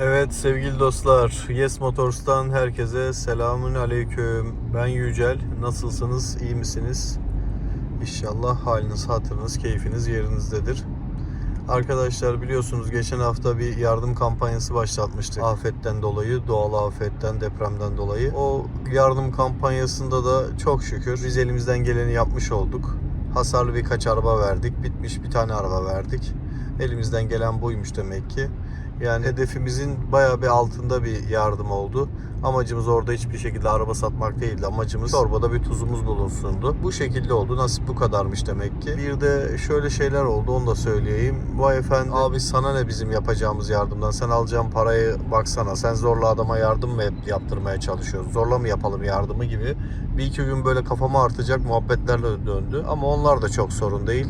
Evet sevgili dostlar, Yes Motors'tan herkese selamun aleyküm. Ben Yücel. Nasılsınız? İyi misiniz? İnşallah haliniz, hatırınız, keyfiniz yerinizdedir. Arkadaşlar biliyorsunuz geçen hafta bir yardım kampanyası başlatmıştık. Afetten dolayı, doğal afetten, depremden dolayı. O yardım kampanyasında da çok şükür biz elimizden geleni yapmış olduk. Hasarlı birkaç araba verdik. Bitmiş bir tane araba verdik. Elimizden gelen buymuş demek ki. Yani hedefimizin bayağı bir altında bir yardım oldu. Amacımız orada hiçbir şekilde araba satmak değildi. Amacımız çorbada bir tuzumuz bulunsundu. Bu şekilde oldu. Nasip bu kadarmış demek ki. Bir de şöyle şeyler oldu onu da söyleyeyim. Vay efendim abi sana ne bizim yapacağımız yardımdan? Sen alacağın parayı baksana. Sen zorla adama yardım mı yaptırmaya çalışıyorsun? Zorla mı yapalım yardımı gibi. Bir iki gün böyle kafama artacak muhabbetlerle döndü. Ama onlar da çok sorun değil.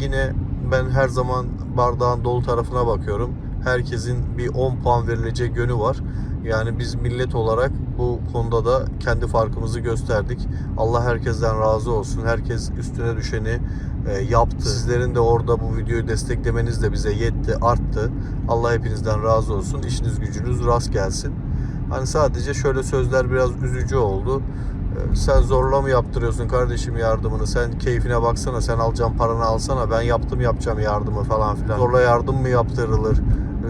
Yine ben her zaman bardağın dolu tarafına bakıyorum herkesin bir 10 puan verilecek yönü var. Yani biz millet olarak bu konuda da kendi farkımızı gösterdik. Allah herkesten razı olsun. Herkes üstüne düşeni e, yaptı. Sizlerin de orada bu videoyu desteklemeniz de bize yetti, arttı. Allah hepinizden razı olsun. İşiniz gücünüz rast gelsin. Hani sadece şöyle sözler biraz üzücü oldu. E, Sen zorla mı yaptırıyorsun kardeşim yardımını? Sen keyfine baksana. Sen alacağın paranı alsana. Ben yaptım yapacağım yardımı falan filan. Zorla yardım mı yaptırılır?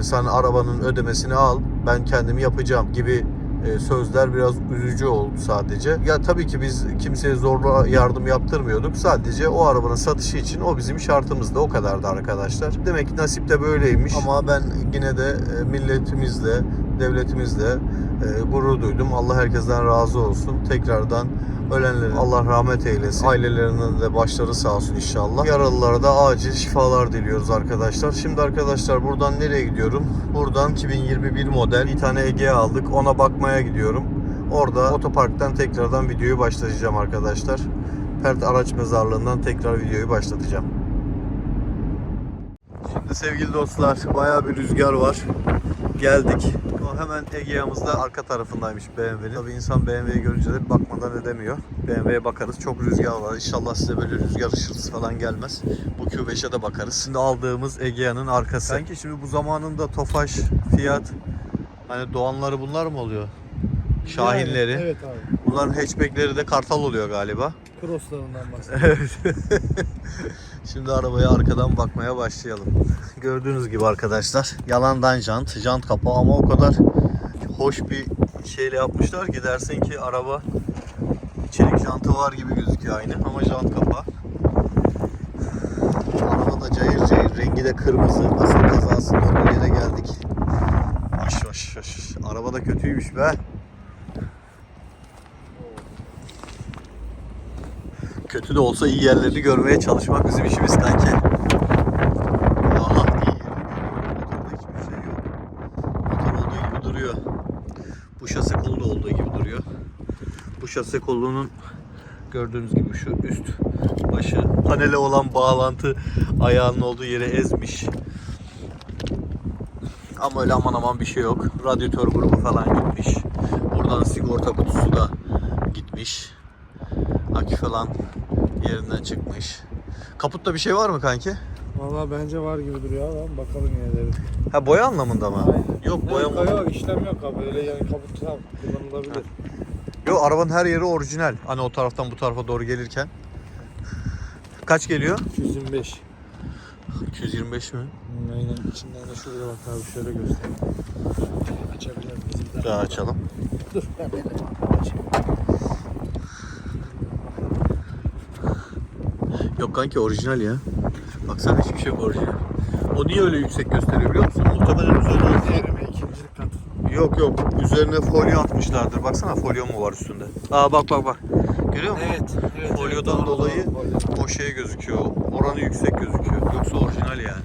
Sen arabanın ödemesini al ben kendim yapacağım gibi e, sözler biraz üzücü oldu sadece. Ya tabii ki biz kimseye zorla yardım yaptırmıyorduk. Sadece o arabanın satışı için o bizim şartımızdı. O kadardı arkadaşlar. Demek ki nasip de böyleymiş. Ama ben yine de e, milletimizle, devletimizle e, gurur duydum. Allah herkesten razı olsun. Tekrardan ölenlerin Allah rahmet eylesin. Ailelerinin de başları sağ olsun inşallah. Yaralılara da acil şifalar diliyoruz arkadaşlar. Şimdi arkadaşlar buradan nereye gidiyorum? Buradan 2021 model bir tane Ege aldık. Ona bakmaya gidiyorum. Orada otoparktan tekrardan videoyu başlatacağım arkadaşlar. Pert Araç Mezarlığı'ndan tekrar videoyu başlatacağım. Şimdi sevgili dostlar bayağı bir rüzgar var. Geldik. O hemen Egea'mızda arka tarafındaymış BMW'nin. Tabii insan BMW'yi görünce de bakmadan edemiyor. BMW'ye bakarız. Çok rüzgar var. İnşallah size böyle rüzgar ışıltısı falan gelmez. Bu Q5'e de bakarız. Şimdi aldığımız Egea'nın arkası. Sanki şimdi bu zamanında Tofaş, Fiat hani Doğanları bunlar mı oluyor? Şahinleri. Yani, evet abi. Bunların hatchbackleri de Kartal oluyor galiba. Crosslarından bahsediyorum. Evet. Şimdi arabaya arkadan bakmaya başlayalım. Gördüğünüz gibi arkadaşlar yalandan jant, jant kapağı ama o kadar hoş bir şeyle yapmışlar ki dersin ki araba çelik jantı var gibi gözüküyor aynı ama jant kapağı. Araba da cayır cayır, rengi de kırmızı. Asıl kazasının olduğu yere geldik. Hoş hoş hoş. Araba da kötüymüş be. Kötü de olsa iyi yerlerini görmeye çalışmak bizim işimiz kanki. Aha iyi. Motorda hiçbir şey yok. Motor olduğu gibi duruyor. Bu şase kolu da olduğu gibi duruyor. Bu şase kolunun gördüğünüz gibi şu üst başı panele olan bağlantı ayağının olduğu yere ezmiş. Ama öyle aman aman bir şey yok. Radyatör grubu falan gitmiş. Buradan sigorta kutusu da gitmiş. Akü falan yerinden çıkmış. Kaputta bir şey var mı kanki? Valla bence var gibi duruyor ama bakalım yine de. Ha boya anlamında mı? Aynen. Yok boya Yok, yok işlem yok abi öyle yani kabut tam kullanılabilir. Yok arabanın her yeri orijinal. Hani o taraftan bu tarafa doğru gelirken. Kaç geliyor? 225. 225 mi? Hmm, Aynen içinden de şuraya bak abi şöyle göstereyim. Açabilir miyiz? bir Daha açalım. Dur ben ben açayım. Yok kanki orijinal ya. Baksana hiçbir şey yok orijinal. O niye öyle yüksek gösteriyor biliyor musun? Muhtemelen üzerine Diğeri mi? İkinci kat. Yok yok. Üzerine folyo atmışlardır. Baksana folyo mu var üstünde? Aa bak bak bak. Görüyor musun? Evet. evet Folyodan evet, dolayı doğru, o şey gözüküyor. Oranı yüksek gözüküyor. Yoksa orijinal yani.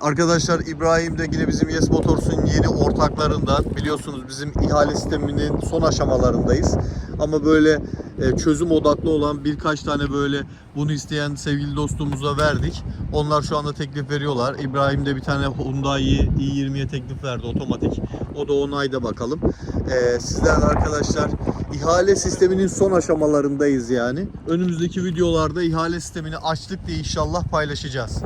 Arkadaşlar İbrahim de yine bizim Yes Motors'un yeni ortaklarından. Biliyorsunuz bizim ihale sisteminin son aşamalarındayız. Ama böyle çözüm odaklı olan birkaç tane böyle bunu isteyen sevgili dostumuza verdik. Onlar şu anda teklif veriyorlar. İbrahim de bir tane Hyundai i20'ye teklif verdi otomatik. O da onayda bakalım. E, sizler arkadaşlar ihale sisteminin son aşamalarındayız yani. Önümüzdeki videolarda ihale sistemini açtık diye inşallah paylaşacağız.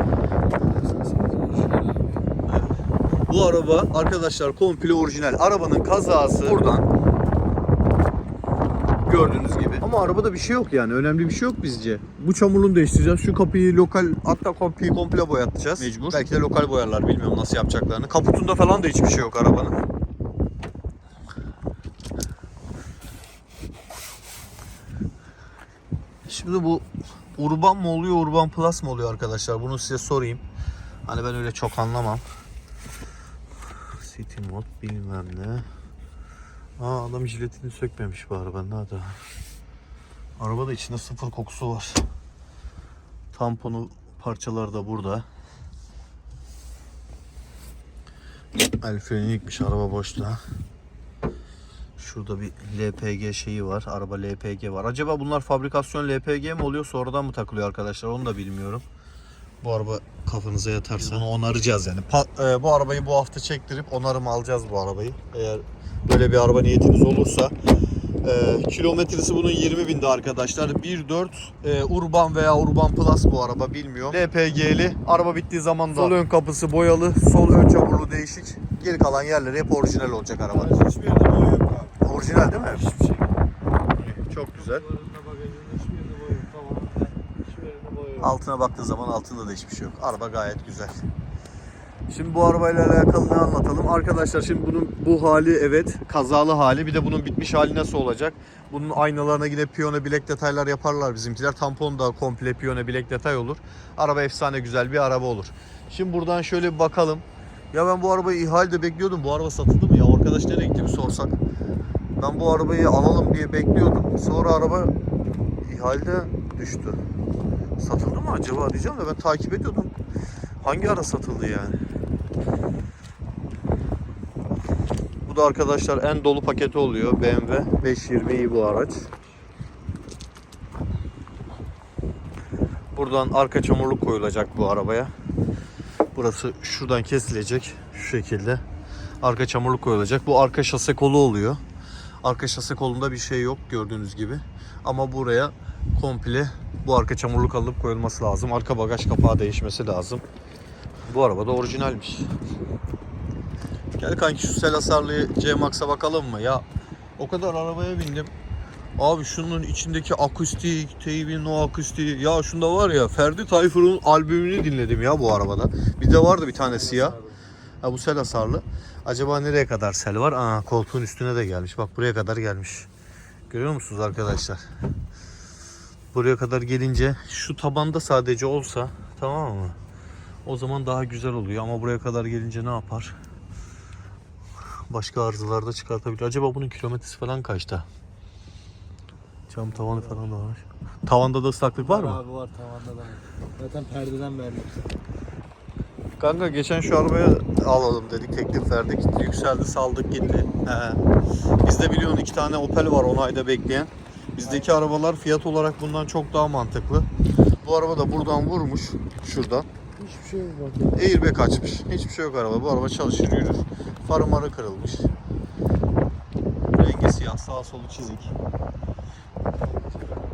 Bu araba arkadaşlar komple orijinal. Arabanın kazası buradan gördüğünüz gibi. Ama arabada bir şey yok yani. Önemli bir şey yok bizce. Bu çamurluğunu değiştireceğiz. Şu kapıyı lokal hatta kapıyı komple boyatacağız. Mecbur. Belki de lokal boyarlar. Bilmiyorum nasıl yapacaklarını. Kaputunda falan da hiçbir şey yok arabanın. Şimdi bu Urban mı oluyor, Urban Plus mı oluyor arkadaşlar? Bunu size sorayım. Hani ben öyle çok anlamam. City Mod bilmem ne. Aa adam jiletini sökmemiş bu arabanın hadi. Arabada içinde sıfır kokusu var. Tamponu parçaları da burada. El freni yıkmış araba boşta. Şurada bir LPG şeyi var. Araba LPG var. Acaba bunlar fabrikasyon LPG mi oluyor sonradan mı takılıyor arkadaşlar? Onu da bilmiyorum. Bu araba kafanıza yatarsa bunu onaracağız yani. Pa- e, bu arabayı bu hafta çektirip onarım alacağız bu arabayı. Eğer böyle bir araba niyetiniz olursa. E, kilometresi bunun 20 binde arkadaşlar. 1.4 e, Urban veya Urban Plus bu araba bilmiyorum. LPG'li. Araba bittiği zaman da sol ön kapısı boyalı, sol ön çamurlu değişik. Geri kalan yerleri hep orijinal olacak arabanın. Hiçbir yerde boya yok abi. Orijinal değil mi? Hiçbir şey. Çok güzel. Duvarında bagajında hiçbir yerinde boya yok. Tamam. Hiçbir yerinde boya yok. Altına baktığı zaman altında da hiçbir şey yok. Araba gayet güzel. Şimdi bu arabayla alakalı ne anlatalım? Arkadaşlar şimdi bunun bu hali evet kazalı hali. Bir de bunun bitmiş hali nasıl olacak? Bunun aynalarına yine piyano bilek detaylar yaparlar bizimkiler. Tampon da komple piyano bilek detay olur. Araba efsane güzel bir araba olur. Şimdi buradan şöyle bir bakalım. Ya ben bu arabayı ihalede bekliyordum. Bu araba satıldı mı ya? Arkadaş nereye gitti bir sorsak. Ben bu arabayı alalım diye bekliyordum. Sonra araba ihalede düştü. Satıldı mı acaba diyeceğim de ben takip ediyordum. Hangi ara satıldı yani? Bu da arkadaşlar en dolu paketi oluyor BMW 520i bu araç. Buradan arka çamurluk koyulacak bu arabaya. Burası şuradan kesilecek şu şekilde. Arka çamurluk koyulacak. Bu arka şase kolu oluyor. Arka şase kolunda bir şey yok gördüğünüz gibi. Ama buraya komple bu arka çamurluk alıp koyulması lazım. Arka bagaj kapağı değişmesi lazım. Bu araba da orijinalmiş. Gel kanki şu sel hasarlı C-Max'a bakalım mı? Ya o kadar arabaya bindim. Abi şunun içindeki akustik, teybin o akustiği. Ya şunda var ya Ferdi Tayfur'un albümünü dinledim ya bu arabada. Bir de vardı bir tane siyah. Ha bu sel hasarlı. Acaba nereye kadar sel var? Aa koltuğun üstüne de gelmiş. Bak buraya kadar gelmiş. Görüyor musunuz arkadaşlar? Buraya kadar gelince şu tabanda sadece olsa tamam mı? O zaman daha güzel oluyor ama buraya kadar gelince ne yapar? Başka arızalar da çıkartabilir. Acaba bunun kilometresi falan kaçta? Cam tavanı falan da var. Tavanda da ıslaklık var mı? Abi var tavanda da. Zaten perdeden belli. Kanka geçen şu arabaya alalım dedik, teklif verdik. Yükseldi, saldık gitti. He. Bizde biliyorsun iki tane Opel var 10 ayda bekleyen. Bizdeki arabalar fiyat olarak bundan çok daha mantıklı. Bu araba da buradan vurmuş, şuradan. Hiçbir şey yok. Airbag açmış. Hiçbir şey yok araba. Bu araba çalışır yürür. Farı marı kırılmış. Rengi siyah, sağ solu çizik.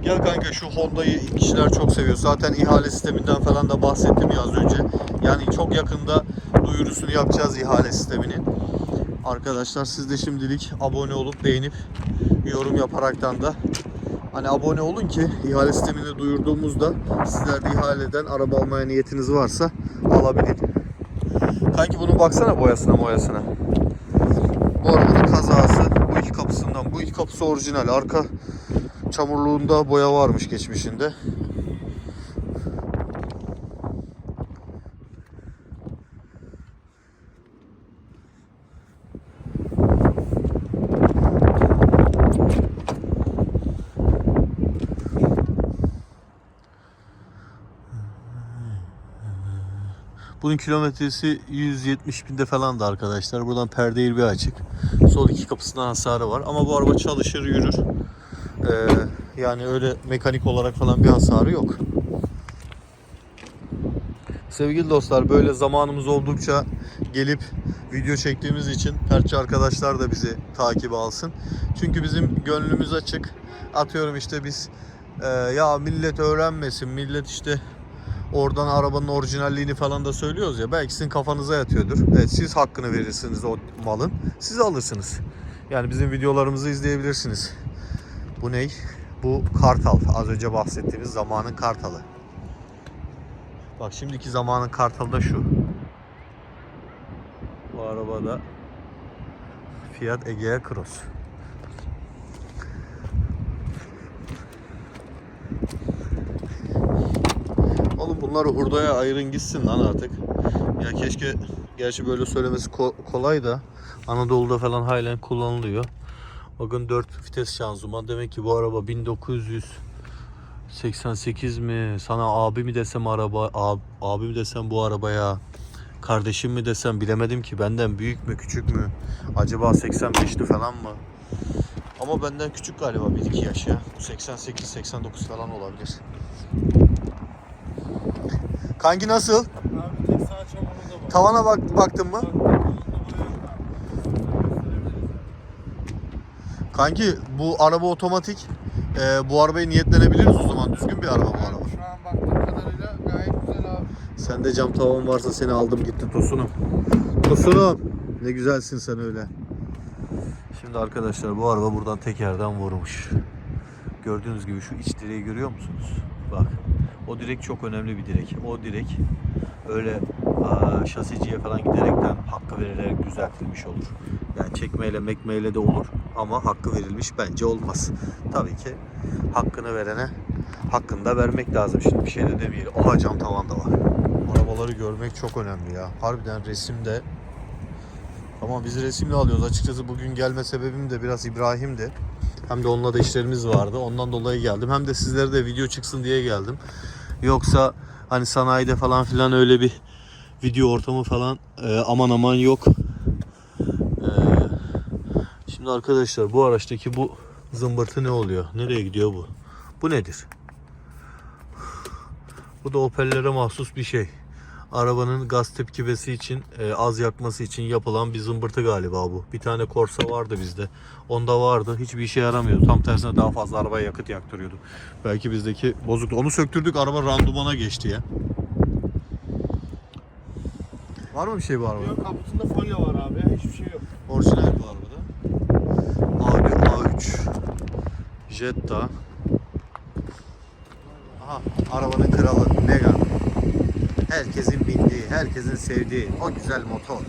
Gel kanka şu Honda'yı kişiler çok seviyor. Zaten ihale sisteminden falan da bahsettim ya az önce. Yani çok yakında duyurusunu yapacağız ihale sisteminin. Arkadaşlar siz de şimdilik abone olup beğenip yorum yaparaktan da hani abone olun ki ihale sistemini duyurduğumuzda sizler de ihaleden araba almaya niyetiniz varsa alabilin. Kanki bunun baksana boyasına boyasına. Bu arabanın kazası bu iki kapısından. Bu iki kapısı orijinal. Arka çamurluğunda boya varmış geçmişinde. Bunun kilometresi 170 binde falan da arkadaşlar. Buradan perde bir açık. Sol iki kapısından hasarı var. Ama bu araba çalışır yürür. Ee, yani öyle mekanik olarak falan bir hasarı yok. Sevgili dostlar böyle zamanımız oldukça gelip video çektiğimiz için perçi arkadaşlar da bizi takip alsın. Çünkü bizim gönlümüz açık. Atıyorum işte biz e, ya millet öğrenmesin, millet işte oradan arabanın orijinalliğini falan da söylüyoruz ya. Belki sizin kafanıza yatıyordur. Evet siz hakkını verirsiniz o malın. Siz alırsınız. Yani bizim videolarımızı izleyebilirsiniz. Bu ney? Bu kartal. Az önce bahsettiğimiz zamanın kartalı. Bak şimdiki zamanın kartalı da şu. Bu arabada Fiat Egea Cross. Bunları hurdaya ayırın gitsin lan artık. Ya keşke gerçi böyle söylemesi ko- kolay da Anadolu'da falan halen kullanılıyor. Bakın 4 vites şanzıman. Demek ki bu araba 1988 mi? Sana abi mi desem araba, ab, abi mi desem bu arabaya, kardeşim mi desem bilemedim ki. Benden büyük mü küçük mü? Acaba 85'li falan mı? Ama benden küçük galiba 1-2 yaş ya. Bu 88-89 falan olabilir. Kanki nasıl? Abi tek sağ çamurunda bak. Tavana bak baktın mı? Kanki bu araba otomatik. Ee, bu arabayı niyetlenebiliriz o zaman. Düzgün bir araba bu araba. Şu an baktığım kadarıyla gayet güzel abi. Sende cam tavan varsa seni aldım gitti Tosunum. Tosunum. Ne güzelsin sen öyle. Şimdi arkadaşlar bu araba buradan tekerden vurmuş. Gördüğünüz gibi şu iç direği görüyor musunuz? Bak. O direk çok önemli bir direk. O direk öyle aa, şasiciye falan giderekten hakkı verilerek düzeltilmiş olur. Yani çekmeyle mekmeyle de olur ama hakkı verilmiş bence olmaz. Tabii ki hakkını verene hakkını da vermek lazım. Şimdi bir şey de demeyelim. Oha cam tavan da var. Arabaları görmek çok önemli ya. Harbiden resimde ama biz resimle alıyoruz. Açıkçası bugün gelme sebebim de biraz İbrahim'di. Hem de onunla da işlerimiz vardı. Ondan dolayı geldim. Hem de sizlere de video çıksın diye geldim. Yoksa hani sanayide falan filan öyle bir video ortamı falan e, aman aman yok. E, şimdi arkadaşlar bu araçtaki bu zımbırtı ne oluyor? Nereye gidiyor bu? Bu nedir? Bu da Opel'lere mahsus bir şey. Arabanın gaz tepkimesi için, e, az yakması için yapılan bir zımbırtı galiba bu. Bir tane Corsa vardı bizde. Onda vardı. Hiçbir işe yaramıyordu. Tam tersine daha fazla arabaya yakıt yaktırıyordu. Belki bizdeki bozuktu. Onu söktürdük. Araba randumana geçti ya. Var mı bir şey bu arabada? Yok kaputunda folyo var abi. Hiçbir şey yok. Orijinal bu arabada. Audi A3 Jetta Aha arabanın kralı Megane Herkesin bindiği, herkesin sevdiği o güzel motor.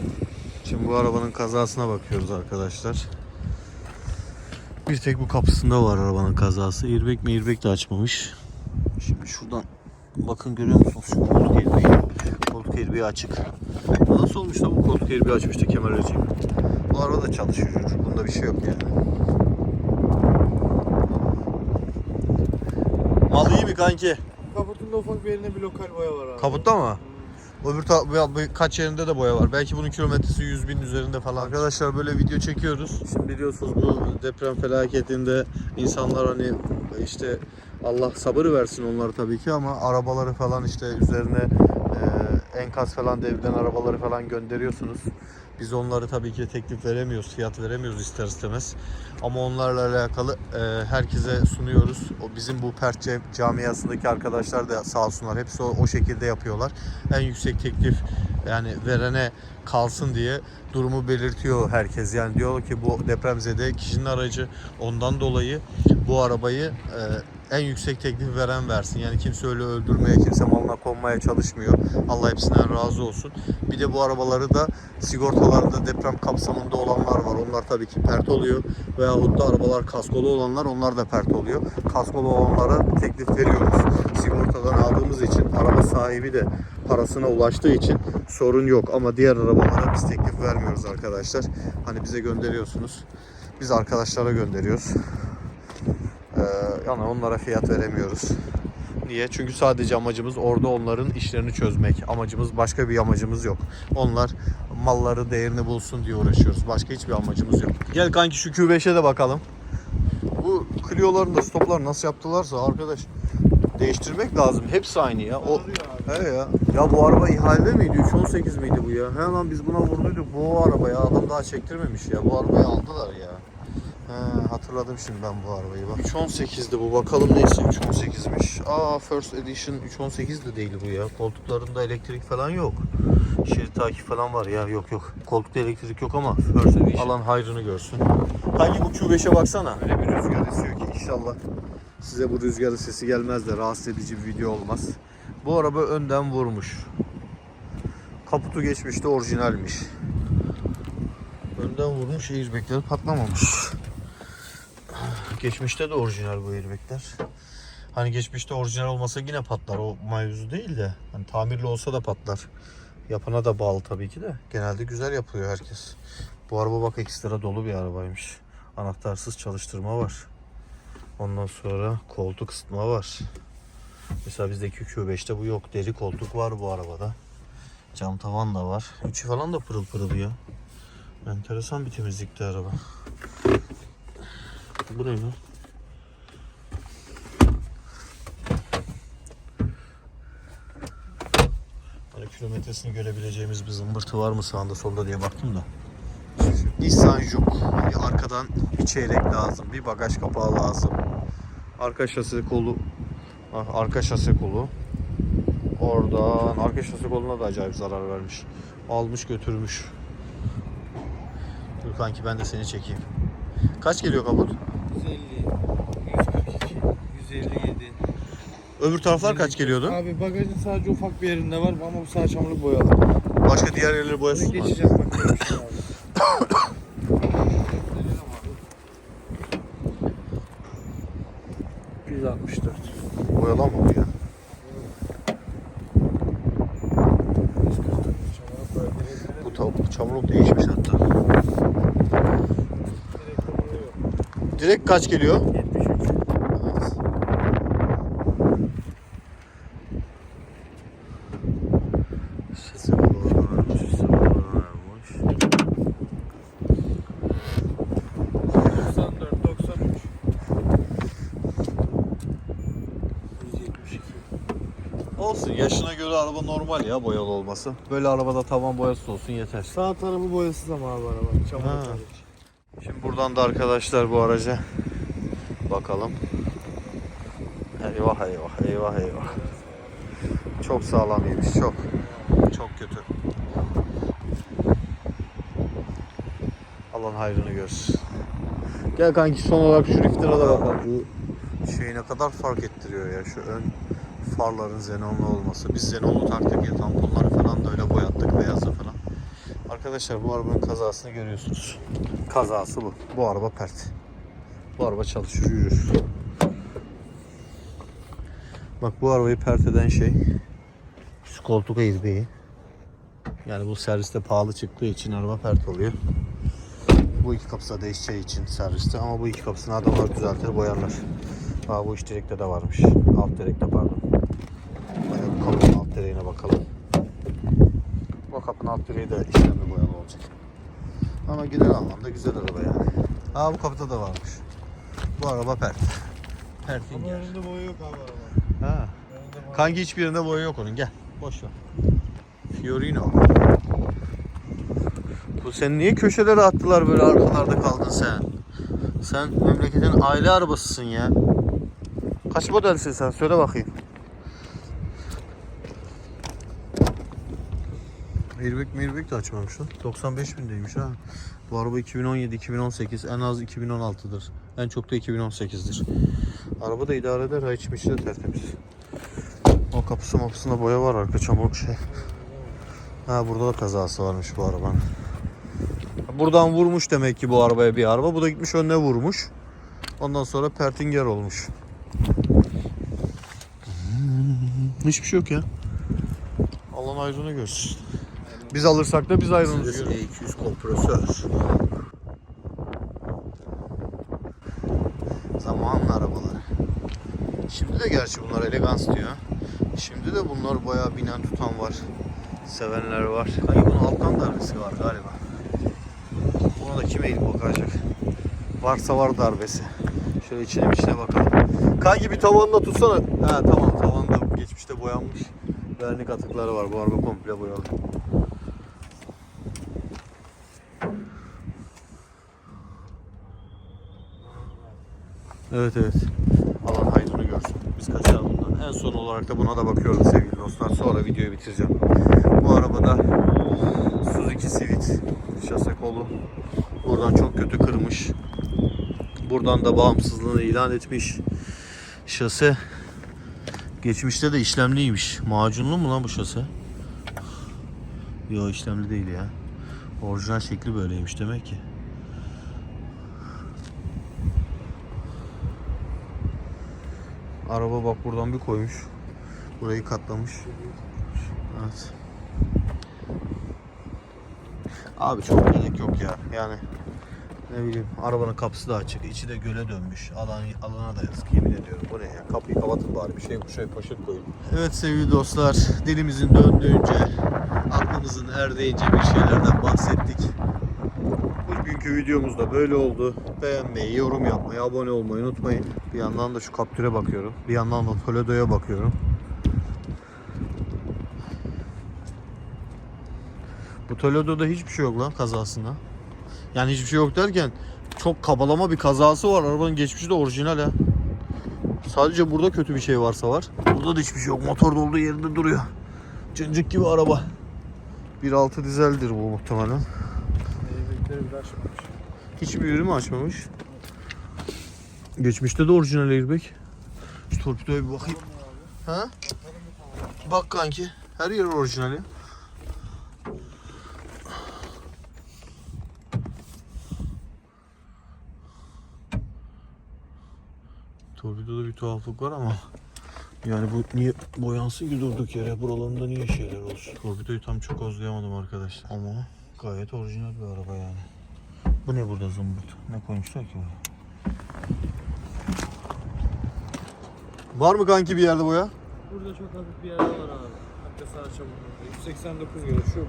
Şimdi bu arabanın kazasına bakıyoruz arkadaşlar. Bir tek bu kapısında var arabanın kazası. Airbag mi airbag de açmamış. Şimdi şuradan bakın görüyor musunuz şu koltuk airbağı. Koltuk airbağı açık. Nasıl olmuş da bu koltuk airbağı açmıştı kemer açayım. Bu araba da çalışıyor. Bunda bir şey yok yani. Mal iyi mi kanki? Kaputunda ufak bir eline bir lokal boya var abi. Kaputta mı? Öbür ta- bu- bu- kaç yerinde de boya var. Belki bunun kilometresi 100 bin üzerinde falan. Arkadaşlar böyle video çekiyoruz. Şimdi biliyorsunuz bu deprem felaketinde insanlar hani işte Allah sabır versin onları tabii ki ama arabaları falan işte üzerine e, enkaz falan devrilen arabaları falan gönderiyorsunuz. Biz onları tabii ki teklif veremiyoruz, fiyat veremiyoruz ister istemez. Ama onlarla alakalı e, herkese sunuyoruz. O bizim bu Pert cam- camiasındaki arkadaşlar da sağ olsunlar. Hepsi o, o şekilde yapıyorlar. En yüksek teklif yani verene kalsın diye durumu belirtiyor herkes. Yani diyor ki bu depremzede kişinin aracı ondan dolayı bu arabayı e, en yüksek teklif veren versin. Yani kimse öyle öldürmeye, kimse malına konmaya çalışmıyor. Allah hepsinden razı olsun. Bir de bu arabaları da sigortalarında deprem kapsamında olanlar var. Onlar tabii ki pert oluyor. Veyahut da arabalar kaskolu olanlar onlar da pert oluyor. Kaskolu olanlara teklif veriyoruz. Sigortadan aldığımız için araba sahibi de parasına ulaştığı için sorun yok. Ama diğer arabalara biz teklif vermiyoruz arkadaşlar. Hani bize gönderiyorsunuz. Biz arkadaşlara gönderiyoruz. Ee, yani onlara fiyat veremiyoruz. Niye? Çünkü sadece amacımız orada onların işlerini çözmek. Amacımız başka bir amacımız yok. Onlar malları değerini bulsun diye uğraşıyoruz. Başka hiçbir amacımız yok. Gel kanki şu Q5'e de bakalım. Bu Clio'ların da stoplar nasıl yaptılarsa arkadaş değiştirmek lazım. Hepsi aynı ya. O He ya. Ya bu araba ihalede miydi? 318 miydi bu ya? He lan biz buna vurduyduk. Bu araba ya. Adam daha çektirmemiş ya. Bu arabayı aldılar ya. He, hatırladım şimdi ben bu arabayı bak. 318'di bu bakalım neyse 318'miş. Aa First Edition 318 de değil bu ya. Koltuklarında elektrik falan yok. Şerit takip falan var ya yok yok. Koltukta elektrik yok ama First Edition. Alan hayrını görsün. Hangi bu Q5'e baksana. Öyle bir rüzgar esiyor ki inşallah size bu rüzgarın sesi gelmez de rahatsız edici bir video olmaz. Bu araba önden vurmuş. Kaputu geçmişte orijinalmiş. Önden vurmuş airbagleri patlamamış. Geçmişte de orijinal bu airbagler. Hani geçmişte orijinal olmasa yine patlar. O mevzu değil de. Hani tamirli olsa da patlar. Yapana da bağlı tabii ki de. Genelde güzel yapıyor herkes. Bu araba bak ekstra dolu bir arabaymış. Anahtarsız çalıştırma var. Ondan sonra koltuk ısıtma var. Mesela bizdeki Q5'te bu yok. Deri koltuk var bu arabada. Cam tavan da var. İçi falan da pırıl pırıl ya. Enteresan bir temizlikti araba. Bu ne lan? Hani kilometresini görebileceğimiz bir zımbırtı var mı sağında solda diye baktım da. Nissan Juke. Yani arkadan bir çeyrek lazım. Bir bagaj kapağı lazım. Arka şasi kolu. Ah, Arka şasi kolu. Oradan arka şasi koluna da acayip zarar vermiş. Almış götürmüş. Dur kanki ben de seni çekeyim. Kaç geliyor kaput? Öbür taraflar kaç geliyordu? Abi bagajın sadece ufak bir yerinde var ama bu sağ çamurluk boyalı. Başka diğer yerleri boyasın Bunu mı? geçeceğim bak. Yüz altmış dört. Boyalan mı bu ya? Bu tavuk çamurluk değişmiş hatta. Direkt kaç geliyor? 73. Sesi varmış, sesi varmış. 94, 93. 172. Olsun yaşına göre araba normal ya boyalı olması. Böyle arabada tavan boyası olsun yeter. Sağ tarafı boyasız ama abi araba. Hariç. Şimdi buradan da arkadaşlar bu araca bakalım. Eyvah eyvah eyvah eyvah. Çok sağlam yemiş çok. Çok kötü. Allah'ın hayrını görsün. Gel kanki son olarak şu Rifter'a da bakalım. Bu şey ne kadar fark ettiriyor ya şu ön farların xenonlu olması. Biz xenonlu taktık ya tamponları falan da öyle boyattık beyazla falan. Arkadaşlar bu arabanın kazasını görüyorsunuz. Kazası bu. Bu araba pert. Bu araba çalışır yürür. Bak bu arabayı pert eden şey şu koltuk airbag'i. Yani bu serviste pahalı çıktığı için araba pert oluyor. Bu iki kapısı değişeceği için serviste ama bu iki kapısını adamlar düzeltir boyarlar. Aa, bu iş direkte de varmış. Alt direkte pardon. Hadi bu kapının alt direğine bakalım. Bu kapının alt direği de işlemli boyalı olacak. Ama genel anlamda güzel araba yani. Aa bu kapıda da varmış. Bu araba pert. Ama Pertinger. önünde boya yok abi araba. Ha. Boya Kanki hiçbir yerinde boya yok onun. Gel. Boş ver. Fiorino. Bu sen niye köşelere attılar böyle arkalarda kaldın sen? Sen memleketin aile arabasısın ya. Kaç modelsin sen? Söyle bakayım. Airbag airbag de açmamış lan. 95 bindeymiş ha. Bu araba 2017-2018 en az 2016'dır. En çok da 2018'dir. Araba da idare eder ha içim içi de tertemiz. O kapısı mapısında boya var arka çamur şey. Ha burada da kazası varmış bu arabanın. Buradan vurmuş demek ki bu arabaya bir araba. Bu da gitmiş önüne vurmuş. Ondan sonra pertinger olmuş. Hiçbir şey yok ya. Allah'ın ayrını görsün. Biz alırsak da biz ayrılırız. E200 kompresör. Zamanın arabaları. Şimdi de gerçi bunlar elegans diyor. Şimdi de bunlar bayağı binen tutan var. Sevenler var. Kanki bunun alttan darbesi var galiba. Buna da kim eğilip bakacak? Varsa var darbesi. Şöyle içine içine bakalım. Kanki bir tavanla tutsana. Ha tamam tavanda geçmişte boyanmış. Vernik atıkları var. Bu araba komple boyalı. Evet evet. Allah hayrını görsün. Biz kaçalım bundan. En son olarak da buna da bakıyorum sevgili dostlar. Sonra videoyu bitireceğim. Bu arabada Suzuki Civic şase kolu. Buradan çok kötü kırmış. Buradan da bağımsızlığını ilan etmiş. Şase geçmişte de işlemliymiş. Macunlu mu lan bu şase? Yok işlemli değil ya. Orijinal şekli böyleymiş demek ki. Araba bak buradan bir koymuş. Burayı katlamış. Evet. Abi çok gerek yok ya. Yani ne bileyim arabanın kapısı da açık. içi de göle dönmüş. Alan, alana da yazık yemin ediyorum. Bu ne ya? Kapıyı kapatın bari bir şey şuraya poşet koyun. Evet sevgili dostlar dilimizin döndüğünce aklımızın erdiğince bir şeylerden bahsettik. Bugünkü videomuz da böyle oldu. Beğenmeyi, yorum yapmayı, abone olmayı unutmayın. Bir yandan da şu kaptüre bakıyorum. Bir yandan da Toledo'ya bakıyorum. Bu Toledo'da hiçbir şey yok lan kazasında. Yani hiçbir şey yok derken çok kabalama bir kazası var. Arabanın geçmişi de orijinal ha. Sadece burada kötü bir şey varsa var. Burada da hiçbir şey yok. Motor da yerinde duruyor. Cıncık gibi araba. 1.6 dizeldir bu muhtemelen. Airbag'leri bile açmamış. Hiçbir ürünü açmamış. Geçmişte de orijinal airbag. Şu torpidoya bir bakayım. Ha? Bak kanki. Her yer orijinal ya. Torpidoda bir tuhaflık var ama yani bu niye boyansın ki durduk yere? Buralarında niye şeyler olsun? Torpidoyu tam çok ozlayamadım arkadaşlar. Ama gayet orijinal bir araba yani. Bu ne burada zımbırt? Ne koymuşlar ki buraya? Var mı kanki bir yerde boya? Burada çok hafif bir yerde var abi. Hatta sağ çamurunda. 189 göre şu.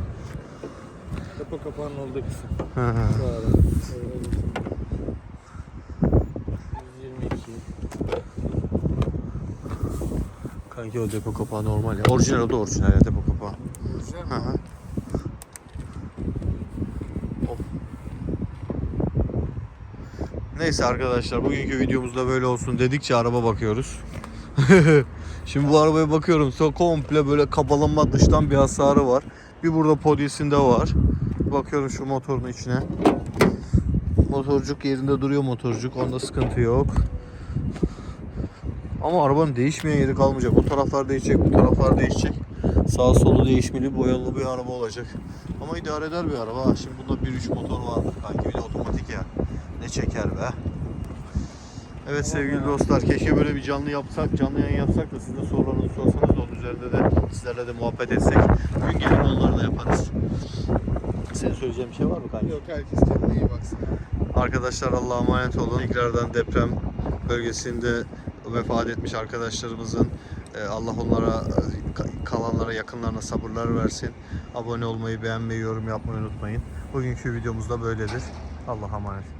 Depo kapağının olduğu kısım. Şu 122. kanki o depo kapağı normal ya. Orijinal o da orijinal ya depo kapağı. Neyse arkadaşlar bugünkü videomuzda böyle olsun dedikçe araba bakıyoruz. Şimdi bu arabaya bakıyorum. So komple böyle kabalama dıştan bir hasarı var. Bir burada podyesinde var. Bakıyorum şu motorun içine. Motorcuk yerinde duruyor motorcuk. Onda sıkıntı yok. Ama arabanın değişmeyen yeri kalmayacak. O taraflar değişecek, bu taraflar değişecek. Sağ solu değişmeli, boyalı bir araba olacak. Ama idare eder bir araba. Şimdi bunda 1.3 motor vardır kanki. Bir de otomatik ya. Ne çeker be. Evet sevgili dostlar keşke böyle bir canlı yapsak, canlı yayın yapsak da siz de sorularınızı sorsanız da onun üzerinde de sizlerle de muhabbet etsek. Gün gelir onları da yaparız. Senin söyleyeceğin bir şey var mı kanki? Yok herkes kendine iyi baksın. Arkadaşlar Allah'a emanet olun. Tekrardan deprem bölgesinde vefat etmiş arkadaşlarımızın e, Allah onlara e, ka- kalanlara yakınlarına sabırlar versin. Abone olmayı, beğenmeyi, yorum yapmayı unutmayın. Bugünkü videomuz da böyledir. Allah'a emanet.